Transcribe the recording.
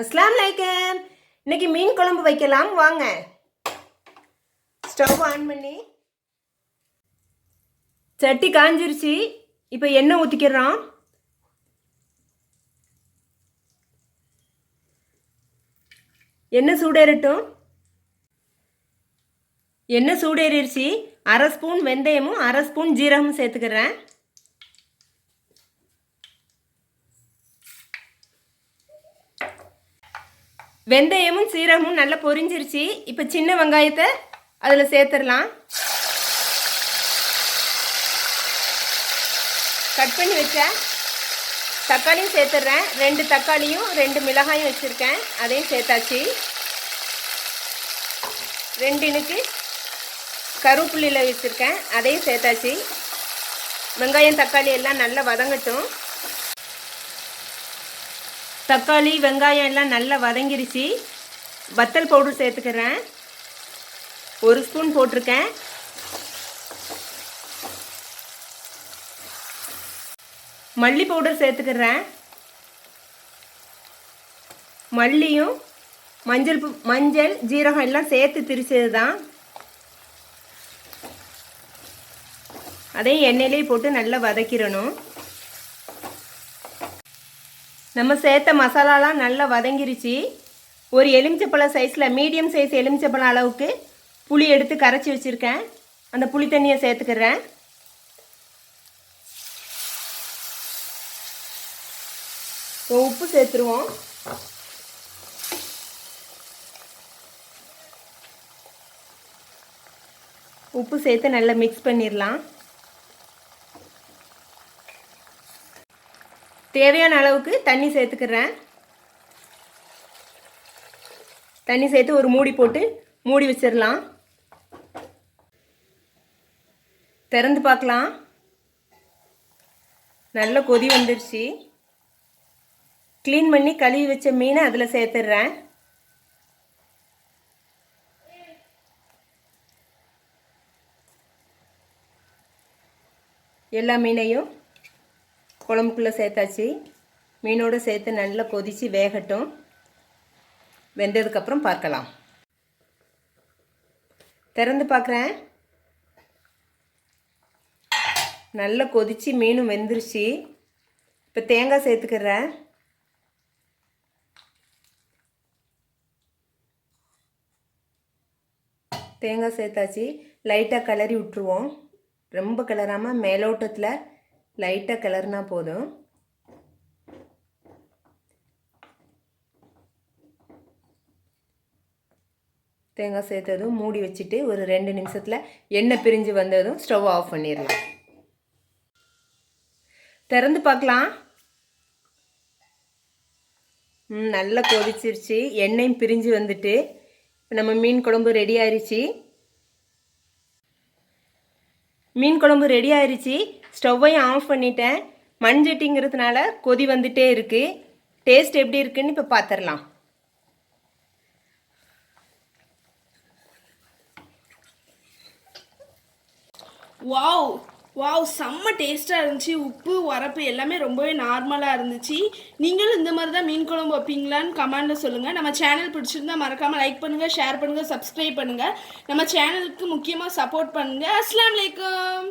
அஸ்லாம் லைக்கம் இன்னைக்கு மீன் குழம்பு வைக்கலாம் வாங்க. ஸ்டவ் ஆன் பண்ணி. சட்டி காஞ்சிருச்சு. இப்போ எண்ணெய் ஊற்றிக்கிறோம் எண்ணெய் சூடேறட்டும். எண்ணெய் சூடேறிடுச்சு அரை ஸ்பூன் வெந்தயமும் அரை ஸ்பூன் ஜீரகமும் சேர்த்துக்கிறேன். வெந்தயமும் சீரகமும் நல்லா பொரிஞ்சிருச்சு. இப்போ சின்ன வெங்காயத்தை அதில் சேர்த்துடலாம். கட் பண்ணி வச்ச தக்காளியும் சேர்த்துட்றேன் ரெண்டு தக்காளியும் ரெண்டு மிளகாயும் வச்சுருக்கேன். அதையும் சேர்த்தாச்சு. ரெண்டு இனுக்கு கருவேப்பிள்ளையில் வச்சுருக்கேன். அதையும் சேர்த்தாச்சு. வெங்காயம் தக்காளி எல்லாம் நல்லா வதங்கட்டும். தக்காளி வெங்காயம் எல்லாம் நல்லா வதங்கிருச்சு. வத்தல் பவுடர் சேர்த்துக்கிறேன். ஒரு ஸ்பூன் போட்டிருக்கேன். மல்லி பவுடர் சேர்த்துக்கிறேன். மல்லியும் மஞ்சள் மஞ்சள் ஜீரகம் எல்லாம் சேர்த்து திரிச்சது தான். அதையும் எண்ணெயிலே போட்டு நல்லா வதக்கிடணும். நம்ம சேர்த்த மசாலாலாம் நல்லா வதங்கிருச்சு. ஒரு எலுமிச்சப்பழம் சைஸில் மீடியம் சைஸ் எலுமிச்சப்பழம் அளவுக்கு புளி எடுத்து கரைச்சி வச்சுருக்கேன். அந்த புளி தண்ணியை சேர்த்துக்கிறேன். இப்போ உப்பு சேர்த்துருவோம். உப்பு சேர்த்து நல்லா மிக்ஸ் பண்ணிடலாம் தேவையான அளவுக்கு தண்ணி சேர்த்துக்கிறேன். தண்ணி சேர்த்து ஒரு மூடி போட்டு மூடி வச்சிடலாம். திறந்து பார்க்கலாம். நல்ல கொதி வந்துருச்சு. க்ளீன் பண்ணி கழுவி வச்ச மீனை அதில் சேர்த்துடுறேன் எல்லா மீனையும் குழம்புக்குள்ளே சேர்த்தாச்சு. மீனோடு சேர்த்து நல்லா கொதித்து வேகட்டும். வெந்ததுக்கப்புறம் பார்க்கலாம். திறந்து பார்க்குறேன். நல்லா கொதித்து மீனும் வெந்துருச்சு. இப்போ தேங்காய் சேர்த்துக்கிறேன். தேங்காய் சேர்த்தாச்சு. லைட்டாக கிளறி விட்டுருவோம். ரொம்ப கிளறாமல் மேலோட்டத்தில் லைட்டாக கிளறுனா போதும். தேங்காய் சேர்த்ததும் மூடி வச்சுட்டு ஒரு ரெண்டு நிமிஷத்தில் எண்ணெய் பிரிஞ்சு வந்ததும் ஸ்டவ் ஆஃப் பண்ணிடலாம். திறந்து பார்க்கலாம். ம் நல்லா கொதிச்சிருச்சு. எண்ணெயும் பிரிஞ்சு வந்துட்டு இப்போ நம்ம மீன் குழம்பு ரெடி ஆயிடுச்சு மீன் குழம்பு ரெடி ஆயிடுச்சு ஸ்டவ்வையும் ஆஃப் பண்ணிட்டேன். மண்சட்டிங்கிறதுனால கொதி வந்துட்டே இருக்குது டேஸ்ட் எப்படி இருக்குன்னு இப்போ பார்த்துடலாம் வாவ் வாவ் செம்ம டேஸ்ட்டாக இருந்துச்சு. உப்பு வரப்பு எல்லாமே ரொம்பவே நார்மலாக இருந்துச்சு. நீங்களும் இந்த மாதிரி தான் மீன் குழம்பு வைப்பீங்களான்னு கமெண்டில் சொல்லுங்கள் நம்ம சேனல் பிடிச்சிருந்தா மறக்காமல் லைக் பண்ணுங்கள் ஷேர் பண்ணுங்கள் சப்ஸ்கிரைப் பண்ணுங்கள் நம்ம சேனலுக்கு முக்கியமாக சப்போர்ட் பண்ணுங்கள் அஸ்லாம் வலைக்கம்